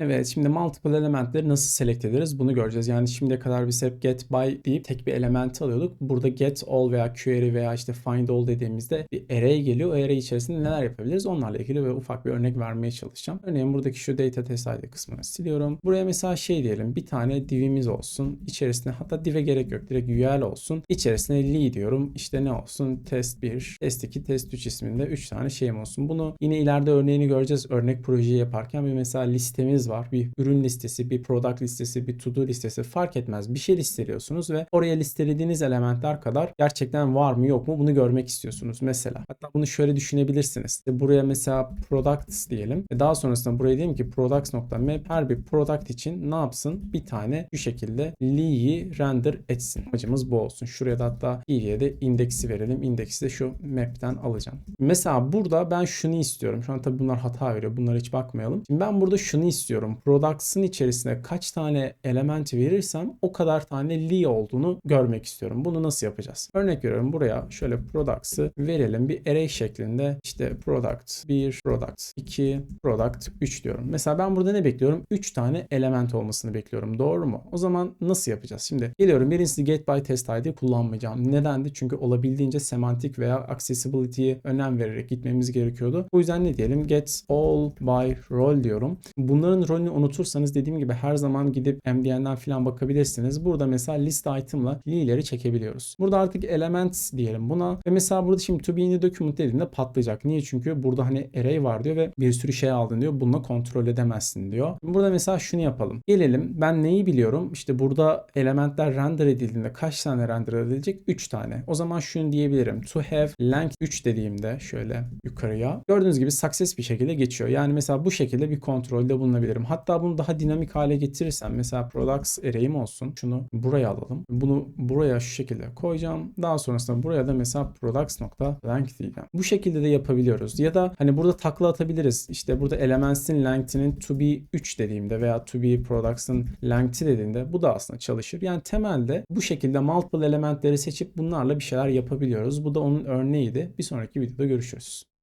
Evet, şimdi multiple elementleri nasıl select ederiz bunu göreceğiz. Yani şimdiye kadar biz hep get by deyip tek bir elementi alıyorduk. Burada get all veya query veya işte find all dediğimizde bir array geliyor. O array içerisinde neler yapabiliriz onlarla ilgili ve ufak bir örnek vermeye çalışacağım. Örneğin buradaki şu data test ID kısmını siliyorum. Buraya mesela şey diyelim bir tane divimiz olsun. İçerisine hatta div'e gerek yok. Direkt UL olsun. İçerisine li diyorum. İşte ne olsun? Test 1, test 2, test 3 isminde 3 tane şeyim olsun. Bunu yine ileride örneğini göreceğiz. Örnek projeyi yaparken bir mesela listemiz var. Bir ürün listesi, bir product listesi, bir to do listesi fark etmez. Bir şey listeliyorsunuz ve oraya listelediğiniz elementler kadar gerçekten var mı yok mu bunu görmek istiyorsunuz mesela. Hatta bunu şöyle düşünebilirsiniz. Buraya mesela products diyelim. Ve daha sonrasında buraya diyelim ki products.map her bir product için ne yapsın? Bir tane şu şekilde li'yi render etsin. Amacımız bu olsun. Şuraya da hatta i'ye de indeksi verelim. İndeksi de şu map'ten alacağım. Mesela burada ben şunu istiyorum. Şu an tabii bunlar hata veriyor. Bunlara hiç bakmayalım. Şimdi ben burada şunu istiyorum. Products'ın içerisine kaç tane element verirsem o kadar tane li olduğunu görmek istiyorum. Bunu nasıl yapacağız? Örnek veriyorum buraya şöyle products'ı verelim bir array şeklinde işte product 1, product 2, product 3 diyorum. Mesela ben burada ne bekliyorum? 3 tane element olmasını bekliyorum. Doğru mu? O zaman nasıl yapacağız? Şimdi geliyorum birincisi get by test ID kullanmayacağım. Nedendi? Çünkü olabildiğince semantik veya accessibility'ye önem vererek gitmemiz gerekiyordu. O yüzden ne diyelim? Get all by role diyorum. Bunların rolünü unutursanız dediğim gibi her zaman gidip MDN'den falan bakabilirsiniz. Burada mesela list item'la li'leri çekebiliyoruz. Burada artık elements diyelim buna. Ve mesela burada şimdi to be in the document dediğinde patlayacak. Niye? Çünkü burada hani array var diyor ve bir sürü şey aldın diyor. Bununla kontrol edemezsin diyor. Burada mesela şunu yapalım. Gelelim ben neyi biliyorum? İşte burada elementler render edildiğinde kaç tane render edilecek? 3 tane. O zaman şunu diyebilirim. To have length 3 dediğimde şöyle yukarıya. Gördüğünüz gibi success bir şekilde geçiyor. Yani mesela bu şekilde bir kontrolde bulunabilirim. Hatta bunu daha dinamik hale getirirsem mesela products array'im olsun. Şunu buraya alalım. Bunu buraya şu şekilde koyacağım. Daha sonrasında buraya da mesela products.length diyeceğim. Bu şekilde de yapabiliyoruz. Ya da hani burada takla atabiliriz. İşte burada elements'in length'inin to be 3 dediğimde veya to be products'ın length'i dediğinde bu da aslında çalışır. Yani temelde bu şekilde multiple elementleri seçip bunlarla bir şeyler yapabiliyoruz. Bu da onun örneğiydi. Bir sonraki videoda görüşürüz.